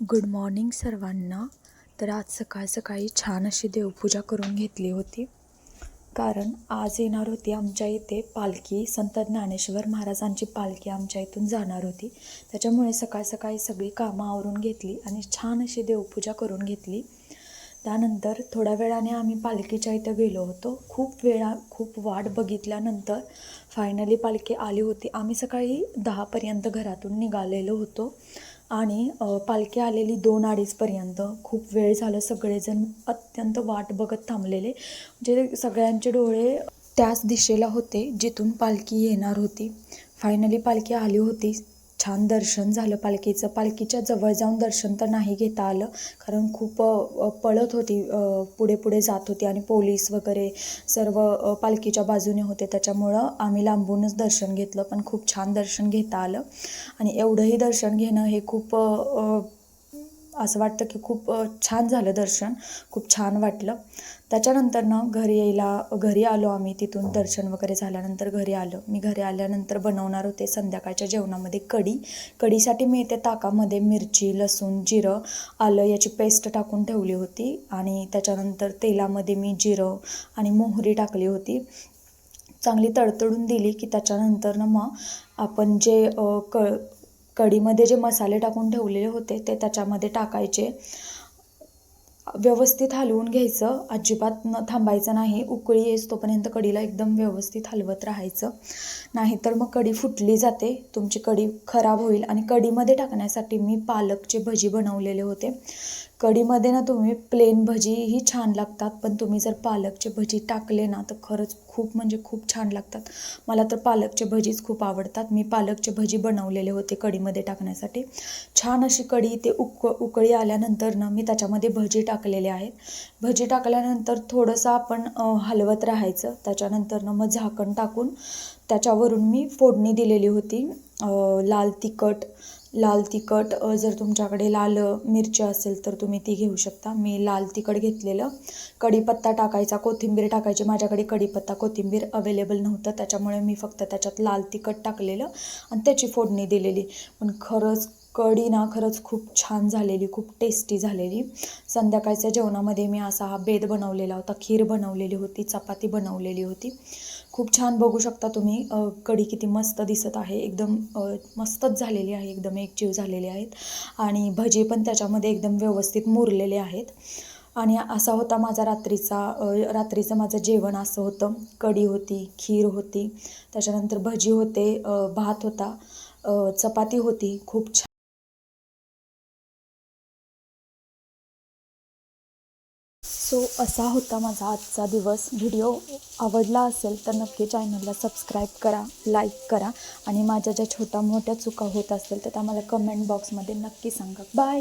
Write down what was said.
Good morning सर्वांना. तर आज सकाळ सकाळी छान अशी देवपूजा करून घेतली होती. कारण आज येणार होती आमच्या इथे पालखी. संत ज्ञानेश्वर महाराजांची पालखी आमच्या इथून जाणार होती. त्याच्यामुळे सकाळ सकाळी सगळी कामं आवरून घेतली आणि छान अशी देवपूजा करून घेतली. त्यानंतर थोड्या वेळाने आम्ही पालखीच्या इथं गेलो होतो. खूप वेळा खूप वाट बघितल्यानंतर फायनली पालखी आली होती. आम्ही सकाळी दहापर्यंत घरातून निघालेलो होतो. आणि पालखी आलेली दोन अडीचपर्यंत खूप वेळ झालं सगळेजण अत्यंत वाट बघत थांबलेले. म्हणजे सगळ्यांचे डोळे त्याच दिशेला होते जिथून पालखी येणार होती. फायनली पालखी आली होती. छान दर्शन झालं पालखीचं. पालखीच्या जवळ जाऊन दर्शन तर नाही घेता आलं कारण खूप पळत होती पुढे पुढे जात होती आणि पोलीस वगैरे सर्व पालखीच्या बाजूने होते. त्याच्यामुळं आम्ही लांबूनच दर्शन घेतलं पण खूप छान दर्शन घेता आलं. आणि एवढंही दर्शन घेणं हे खूप असं वाटतं की खूप छान झालं दर्शन. खूप छान वाटलं. त्याच्यानंतर ना घरी यायला घरी आलो आम्ही तिथून दर्शन वगैरे झाल्यानंतर घरी आलो. मी घरी आल्यानंतर बनवणार होते संध्याकाळच्या जेवणामध्ये कढी. कढीसाठी मी इथे ताकामध्ये मिरची लसूण जिरं आलं याची पेस्ट टाकून ठेवली होती आणि त्याच्यानंतर तेलामध्ये मी जिरं आणि मोहरी टाकली होती. चांगली तडतडून दिली की त्याच्यानंतर ना मग आपण जे क कढीमध्ये जे मसाले टाकून ठेवलेले होते ते त्याच्यामध्ये टाकायचे. व्यवस्थित हलवून घ्यायचं. अजिबात न थांबायचं नाही. उकळी येस तोपर्यंत कढीला एकदम व्यवस्थित हलवत राहायचं. नाहीतर मग कढी फुटली जाते. तुमची कढी खराब होईल. आणि कढीमध्ये टाकण्यासाठी मी पालकचे भजी बनवलेले होते. कढीमध्ये ना तुम्ही प्लेन भजीही छान लागतात पण तुम्ही जर पालकचे भजी टाकले ना तर खरंच खूप म्हणजे खूप छान लागतात. मला तर पालकचे भजीच खूप आवडतात. मी पालकचे भजी बनवलेले होते कढीमध्ये टाकण्यासाठी. छान अशी कढी ते उक उकळी आल्यानंतर ना मी त्याच्यामध्ये भजी टाकलेले आहेत. भजी टाकल्यानंतर थोडंसं आपण हलवत राहायचं. त्याच्यानंतर ना मग झाकण टाकून त्याच्यावरून मी फोडणी दिलेली होती. लाल तिखट लाल तिखट जर तुमच्याकडे लाल मिरची असेल तर तुम्ही ती घेऊ शकता. मी लाल तिखट घेतलेलं. कढीपत्ता टाकायचा कोथिंबीर टाकायची. माझ्याकडे कढीपत्ता कोथिंबीर अवेलेबल नव्हतं. त्याच्यामुळे मी फक्त त्याच्यात लाल तिखट टाकलेलं आणि त्याची फोडणी दिलेली. पण खरंच कढी ना खरंच खूप छान झालेली खूप टेस्टी झालेली. संध्याकाळच्या जेवणामध्ये मी असा हा बेद बनवलेला होता खीर बनवलेली होती चपाती बनवलेली होती. खूप छान बघू शकता तुम्ही कढी किती मस्त दिसत आहे. एकदम मस्तच झालेली आहे एकदम एकजीव झालेले आहेत. आणि भजे पण त्याच्यामध्ये एकदम व्यवस्थित मुरलेले आहेत. आणि असा होता माझा रात्रीचा रात्रीचं माझं जेवण असं होतं. कढी होती खीर होती. त्याच्यानंतर भजी होते भात होता चपाती होती. खूप छान सो असा होता माझा आजचा दिवस. व्हिडिओ आवडला असेल तर नक्की चॅनलला सबस्क्राईब करा लाईक करा आणि माझ्या ज्या छोट्या मोठ्या चुका होत असतील तर त्या मला कमेंट बॉक्समध्ये नक्की सांगा. बाय